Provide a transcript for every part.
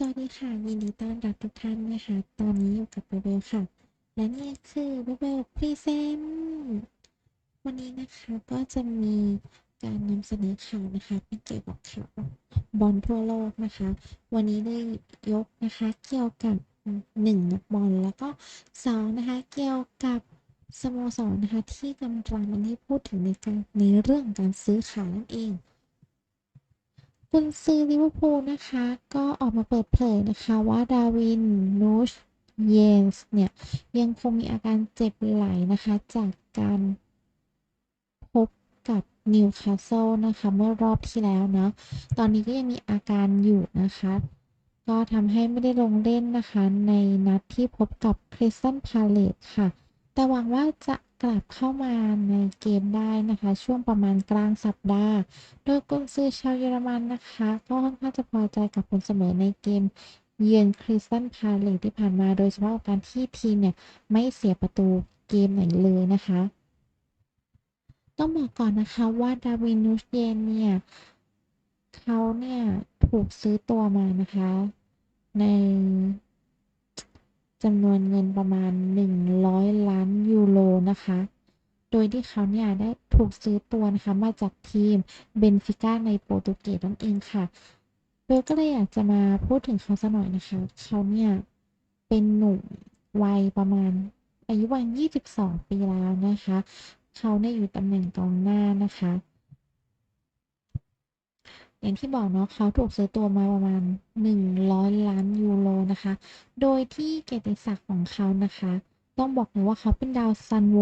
สวัสดีค่ะยินดีต้อนรับทุกท่านนะคะ ตอนนี้อยู่กับเบเบลค่ะ และนี่คือเบเบลพรีเซนต์วันนี้นะคะก็จะมีการนำเสนอข่าวนะคะเป็นเกี่ยวกับข่าวบอลทั่วโลกนะคะ วันนี้ได้ยกนะคะเกี่ยวกับหนึ่งนักบอลแล้วก็สองนะคะเกี่ยวกับสโมสรนะคะที่กำลังมันที่พูดถึงในการในเรื่องการซื้อขายนั่นเอง กุนซือลิเวอร์พูลนะคะ ก็ออกมาเปิดเผยนะคะว่าดาวินนูชเยนส์เนี่ย ยังคงมีอาการเจ็บไหล่นะคะ จากการพบกับนิวคาสเซิลนะคะ เมื่อรอบที่แล้วเนาะตอนนี้ก็ยังมีอาการอยู่นะคะ ก็ทำให้ไม่ได้ลงเล่นนะคะ ในนัดที่พบกับคริสตันพาเลตค่ะ แต่หวังว่าจะกลับเข้ามาในเกมได้นะคะ ช่วงประมาณกลางสัปดาห์ โดยกุนซือชาวเยอรมันนะคะ ก็ค่อนข้างจะพอใจกับผลเสมอในเกมเยือนคริสตันพาเลตที่ผ่านมาโดยเฉพาะการที่ทีมเนี่ย ไม่เสียประตูเกมไหนเลยนะคะ ต้องบอกก่อนนะคะว่าดาวินนูชเยนเนี่ย เขาเนี่ย ถูกซื้อตัวมานะคะ ใน จำนวนเงินประมาณ 100 ล้านยูโรนะคะ โดยที่เขาเนี่ยได้ถูกซื้อตัวนะคะมาจากทีมเบนฟิก้าในโปรตุเกสนั่นเองค่ะเบลก็เลยอยากจะมาพูดถึงเขาสักหน่อยนะคะ เขาเนี่ยเป็นหนุ่มวัยประมาณอายุวัย22 ปีแล้วนะคะ เขาเนี่ยอยู่ตำแหน่งกองหน้านะคะ อย่างที่บอกเนาะเขาถูกซื้อตัวมาประมาณ 100 ล้านยูโรนะคะ โดยที่เกียรติศักดิ์ของเขานะคะ ต้องบอกเลยว่าเขาเป็นดาวซันโว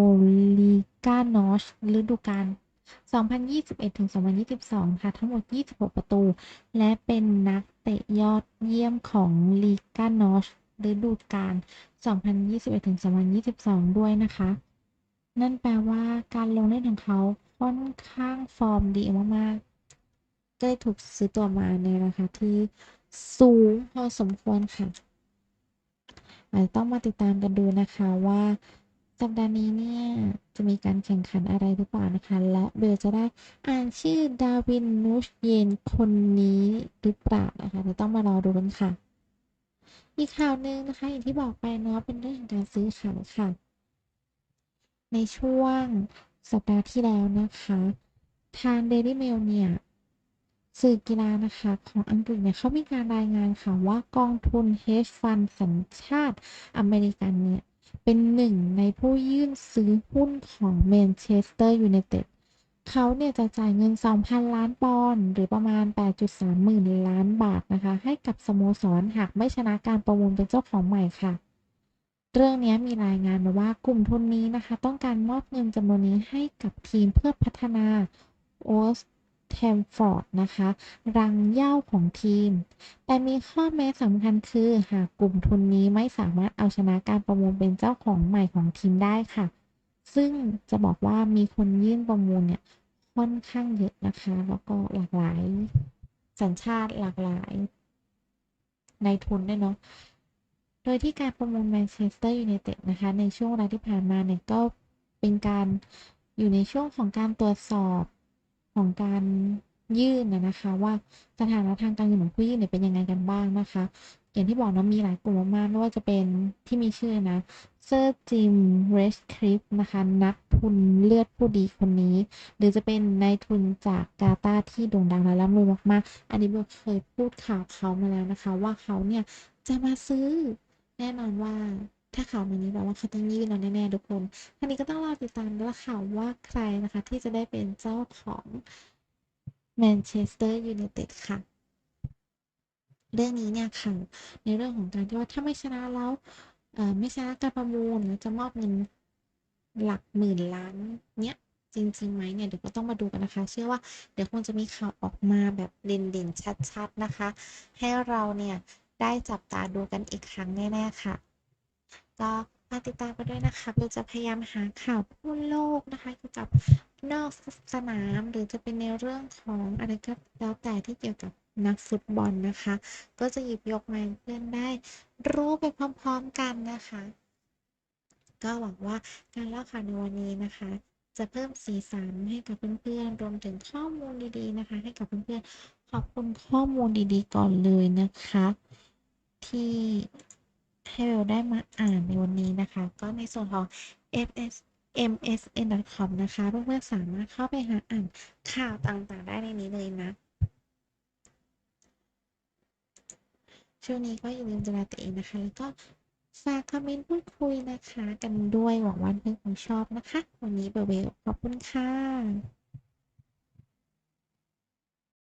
ลีกานอชฤดูกาล2021ถึง2022 ค่ะ ทั้งหมด 26 ประตู และเป็นนักเตะยอดเยี่ยมของลีกานอชฤดูกาล2021ถึง2022 ด้วยนะคะ นั่นแปลว่าการลงเล่นของเขาค่อนข้างฟอร์มดีมากๆ ก็เลยถูกซื้อตัวมาในราคาที่สูงพอสมควรค่ะอาจจะต้องมาติดตามกันดูนะคะว่าสัปดาห์นี้เนี่ย จะมีการแข่งขันอะไรหรือเปล่านะคะ และเบลจะได้อ่านชื่อดาวินนูชเยนคนนี้หรือเปล่านะคะจะต้องมารอดูกันค่ะ อีกข่าวหนึ่งนะคะ อย่างที่บอกไปเนาะเป็นเรื่องของการซื้อขายค่ะ ในช่วงสัปดาห์ที่แล้วนะคะ ทาง Daily Mail เนี่ย สื่อกีฬานะคะของอังกฤษเนี่ยเขามีการรายงานค่ะว่ากองทุน hedge fund สัญชาติอเมริกันเนี่ย เป็นหนึ่งในผู้ยื่นซื้อหุ้นของแมนเชสเตอร์ยูไนเต็ดเขาเนี่ยจะจ่ายเงิน 2,000 ล้านปอนด์หรือประมาณ 8.3 หมื่นล้านบาทนะคะ ให้กับสโมสรหากไม่ชนะการประมูลเป็นเจ้าของใหม่ค่ะ เรื่องนี้มีรายงานมาว่ากลุ่มทุนนี้นะคะ ต้องการมอบเงินจำนวนนี้ให้กับทีมเพื่อพัฒนาโอส แทมฟอร์ดนะคะ รังเหย้าของทีม แต่มีข้อแม้สำคัญคือหากกลุ่มทุนนี้ไม่สามารถเอาชนะการประมูลเป็นเจ้าของใหม่ของทีมได้ค่ะ ซึ่งจะบอกว่ามีคนยื่นประมูลเนี่ยค่อนข้างเยอะนะคะ แล้วก็หลากหลาย สัญชาติหลากหลาย ในทุนด้วยเนาะโดยที่การประมูลแมนเชสเตอร์ยูไนเต็ดนะคะ ในช่วงเวลาที่ผ่านมาเนี่ยก็เป็นการอยู่ในช่วงของการตรวจสอบ ของการยื่นนะคะว่าสถานะทางการเงินของผู้ยื่นเนี่ยเป็นยังไงกันบ้างนะคะ อย่างที่บอกเนาะมีหลายกลุ่มมากไม่ว่าจะเป็นที่มีชื่อนะเซอร์จิมเรสคริปนะคะนักทุนเลือดผู้ดีคนนี้ หรือจะเป็นนายทุนจากกาตาที่โด่งดังและร่ำรวยมากๆ อันนี้เบลเคยพูดข่าวเขามาแล้วนะคะ ว่าเขาเนี่ยจะมาซื้อแน่นอนว่า ถ้าข่าวมานี้แปลว่าเขาต้องยื่นเราแน่ๆทุกคนทีนี้ก็ต้องรอติดตามด้วยค่ะว่าใครนะคะที่จะได้เป็นเจ้าของแมนเชสเตอร์ยูไนเต็ดค่ะ เรื่องนี้เนี่ยค่ะ ในเรื่องของการที่ว่าถ้าไม่ชนะแล้วไม่ชนะการประมูลแล้วจะมอบเงินหลักหมื่นล้านเนี้ยจริงๆไหมเนี่ยเดี๋ยวก็ต้องมาดูกันนะคะ เชื่อว่าเดี๋ยวคงจะมีข่าวออกมาแบบเด่นๆชัด ๆนะคะ ให้เราเนี่ยได้จับตาดูกันอีกครั้งแน่ๆค่ะ ก็มาติดตามกันด้วยนะคะเบลจะพยายามหาข่าวทั่วโลกนะคะเกี่ยวกับนอกสนามหรือจะเป็นในเรื่องของอะไรก็แล้วแต่ที่เกี่ยวกับนักฟุตบอลนะคะ ก็จะหยิบยกมาให้เพื่อนได้รู้ไปพร้อมๆกันนะคะ ก็หวังว่าการเล่าข่าวในวันนี้นะคะ จะเพิ่มสีสันให้กับเพื่อนๆรวมถึงข้อมูลดีๆนะคะ ให้กับเพื่อนๆขอบคุณข้อมูลดีๆก่อนเลยนะคะ ที่ ให้เบลได้มาอ่านในวันนี้นะคะ ก็ในส่วนของ fs msn.com นะคะเพื่อนๆสามารถเข้าไปหาอ่านข่าวต่างๆ ได้ในนี้เลยนะ ช่วงนี้ก็อย่าลืมดูแลตัวเองนะคะ แล้วก็ฝากคอมเมนต์พูดคุยนะคะ กันด้วยหวังว่าเพื่อนคงชอบนะคะ วันนี้เบลเบลขอบคุณค่ะ